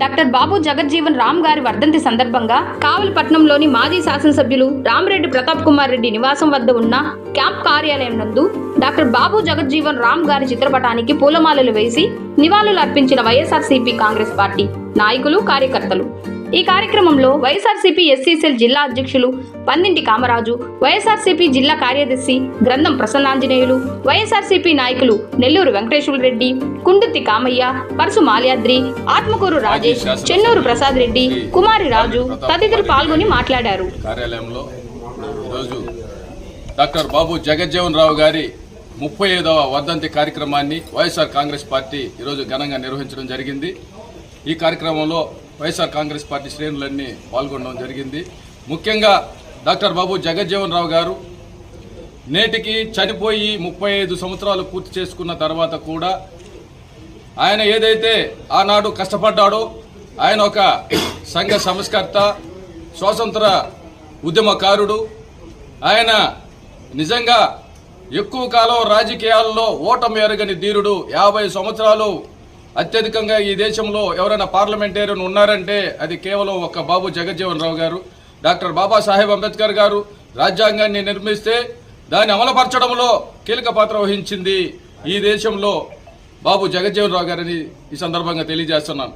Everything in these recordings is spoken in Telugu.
డాక్టర్ బాబు జగజ్జీవన్ రామ్ గారి వర్ధంతి సందర్భంగా కావలిపట్నంలోని మాజీ శాసనసభ్యులు రామిరెడ్డి ప్రతాప్ కుమార్ రెడ్డి నివాసం వద్ద ఉన్న క్యాంప్ కార్యాలయం నందు డాక్టర్ బాబు జగజ్జీవన్ రామ్ గారి చిత్రపటానికి పూలమాలలు వేసి నివాళులు అర్పించిన వైఎస్ఆర్సీపీ కాంగ్రెస్ పార్టీ నాయకులు కార్యకర్తలు. ఈ కార్యక్రమంలో వైఎస్ఆర్సీపీ ఎస్సీసెల్ జిల్లా అధ్యక్షులు పందింటి కామరాజు వైఎస్ఆర్సీపీ జిల్లా కార్యదర్శి గ్రంథం ప్రసన్నాంజనేయులు వైఎస్ఆర్సీపీ నాయకులు నెల్లూరు వెంకటేశ్వర రెడ్డి కుండుతి కామయ్య పరసు మాల్యాద్రి ఆత్మకూరు రాజేష్ చెన్నూరు ప్రసాద్ రెడ్డి కుమారి రాజు తదితరులు పాల్గొని మాట్లాడారు. కార్యాలయంలో డాక్టర్ బాబు జగజ్జీవన్ రావు గారి ముప్పై ఐదవ వర్ధంతి కార్యక్రమాన్ని వైఎస్ఆర్ కాంగ్రెస్ పార్టీ ఈరోజు ఘనంగా నిర్వహించడం జరిగింది. ఈ కార్యక్రమంలో వైఎస్ఆర్ కాంగ్రెస్ పార్టీ శ్రేణులన్నీ పాల్గొనడం జరిగింది. ముఖ్యంగా డాక్టర్ బాబు జగజ్జీవన్ రావు గారు నేటికి చనిపోయి ముప్పై ఐదు సంవత్సరాలు పూర్తి చేసుకున్న తర్వాత కూడా ఆయన ఏదైతే ఆనాడు కష్టపడ్డాడో ఆయన ఒక సంఘ సంస్కర్త స్వాతంత్ర ఉద్యమకారుడు ఆయన నిజంగా ఎక్కువ కాలం రాజకీయాల్లో ఓటమి ఎరగని ధీరుడు యాభై సంవత్సరాలు అత్యధికంగా ఈ దేశంలో ఎవరైనా పార్లమెంటేరియన్ ఉన్నారంటే అది కేవలం ఒక బాబు జగజ్జీవన్ రావు గారు డాక్టర్ బాబాసాహెబ్ అంబేద్కర్ గారు రాజ్యాంగాన్ని నిర్మిస్తే దాన్ని అమలుపరచడంలో కీలక పాత్ర వహించింది ఈ దేశంలో బాబు జగజ్జీవన్ రావు గారిని ఈ సందర్భంగా తెలియజేస్తున్నాను.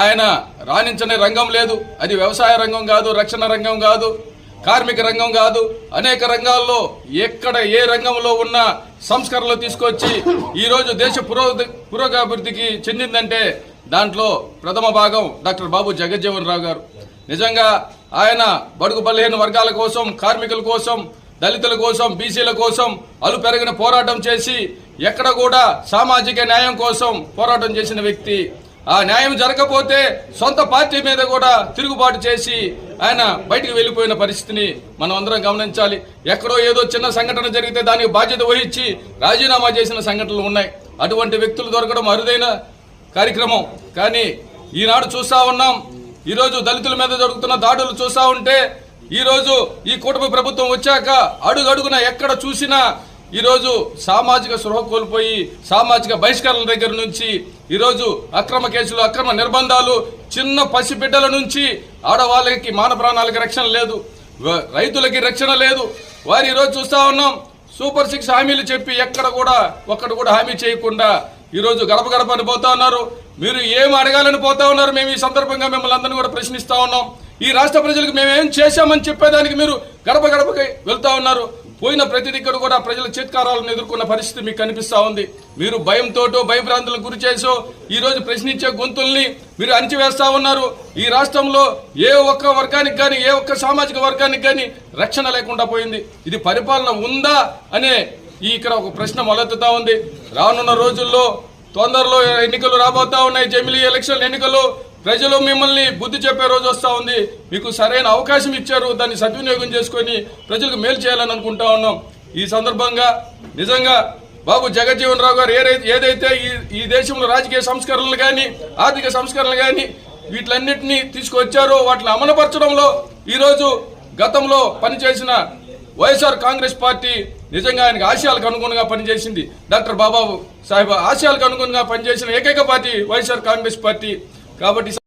ఆయన రాణించని రంగం లేదు. అది వ్యవసాయ రంగం కాదు రక్షణ రంగం కాదు. కార్మిక రంగం కాదు అనేక రంగాల్లో ఎక్కడ ఏ రంగంలో ఉన్న సంస్కరణలు తీసుకొచ్చి ఈరోజు దేశ పురోగతి పురోగభివృద్ధికి చెందిందంటే దాంట్లో ప్రథమ భాగం డాక్టర్ బాబు జగజ్జీవన్ రావు గారు. నిజంగా ఆయన బడుగు బలహీన వర్గాల కోసం కార్మికుల కోసం దళితుల కోసం బీసీల కోసం అలు పెరిగిన పోరాటం చేసి ఎక్కడ కూడా సామాజిక న్యాయం కోసం పోరాటం చేసిన వ్యక్తి ఆ న్యాయం జరగకపోతే సొంత పార్టీ మీద కూడా తిరుగుబాటు చేసి ఆయన బయటికి వెళ్ళిపోయిన పరిస్థితిని మనం అందరం గమనించాలి. ఎక్కడో ఏదో చిన్న సంఘటన జరిగితే దానికి బాధ్యత వహించి రాజీనామా చేసిన సంఘటనలు ఉన్నాయి. అటువంటి వ్యక్తులు దొరకడం అరుదైన కార్యక్రమం. కానీ ఈనాడు చూస్తా ఉన్నాం. ఈరోజు దళితుల మీద జరుగుతున్న దాడులు చూస్తా ఉంటే ఈరోజు ఈ కూటమి ప్రభుత్వం వచ్చాక అడుగడుగున ఎక్కడ చూసినా ఈరోజు సామాజిక సృహ కోల్పోయి సామాజిక బహిష్కరణల దగ్గర నుంచి ఈరోజు అక్రమ కేసులు అక్రమ నిర్బంధాలు చిన్న పసిబిడ్డల నుంచి ఆడవాళ్ళకి మాన ప్రాణాలకి రక్షణ లేదు రైతులకి రక్షణ లేదు. వారు ఈరోజు చూస్తా ఉన్నాం సూపర్ సిక్స్ హామీలు చెప్పి ఎక్కడ కూడా ఒక్కడు కూడా హామీ చేయకుండా ఈరోజు గడప గడప అని పోతా ఉన్నారు. మీరు ఏం అడగాలని పోతా ఉన్నారు మేము ఈ సందర్భంగా మిమ్మల్ని అందరినీ కూడా ప్రశ్నిస్తా ఉన్నాం. ఈ రాష్ట్ర ప్రజలకు మేము ఏం చేశామని చెప్పేదానికి మీరు గడప గడపకి వెళ్తా ఉన్నారు. పోయిన ప్రతి దిక్కడు కూడా ప్రజల చిత్కారాలను ఎదుర్కొన్న పరిస్థితి మీకు కనిపిస్తా ఉంది. మీరు భయంతోటో భయభ్రాంతులకు గురి చేసో ఈరోజు ప్రశ్నించే గొంతుల్ని మీరు అణిచివేస్తా ఉన్నారు. ఈ రాష్ట్రంలో ఏ ఒక్క వర్గానికి కానీ ఏ ఒక్క సామాజిక వర్గానికి కానీ రక్షణ లేకుండా పోయింది. ఇది పరిపాలన ఉందా అనే ఈ ఇక్కడ ఒక ప్రశ్న మొలెత్తుతా ఉంది. రానున్న రోజుల్లో తొందరలో ఎన్నికలు రాబోతా ఉన్నాయి. జమిలీ ఎలక్షన్ ఎన్నికలు ప్రజలు మిమ్మల్ని బుద్ధి చెప్పే రోజు వస్తూ ఉంది. మీకు సరైన అవకాశం ఇచ్చారు. దాన్ని సద్వినియోగం చేసుకొని ప్రజలకు మేలు చేయాలని అనుకుంటా ఉన్నాం. ఈ సందర్భంగా నిజంగా బాబు జగజ్జీవన్ రావు గారు ఏదైతే ఏదైతే ఈ ఈ దేశంలో రాజకీయ సంస్కరణలు కానీ ఆర్థిక సంస్కరణలు కానీ వీటిలన్నింటినీ తీసుకొచ్చారో వాటిని అమలుపరచడంలో ఈరోజు గతంలో పనిచేసిన వైఎస్ఆర్ కాంగ్రెస్ పార్టీ నిజంగా ఆయనకు ఆశయాలకు అనుగుణంగా పనిచేసింది. డాక్టర్ బాబాబు సాహెబ్ ఆశయాలకు అనుగుణంగా పనిచేసిన ఏకైక పార్టీ వైఎస్ఆర్ కాంగ్రెస్ పార్టీ. కాబట్టి ఈ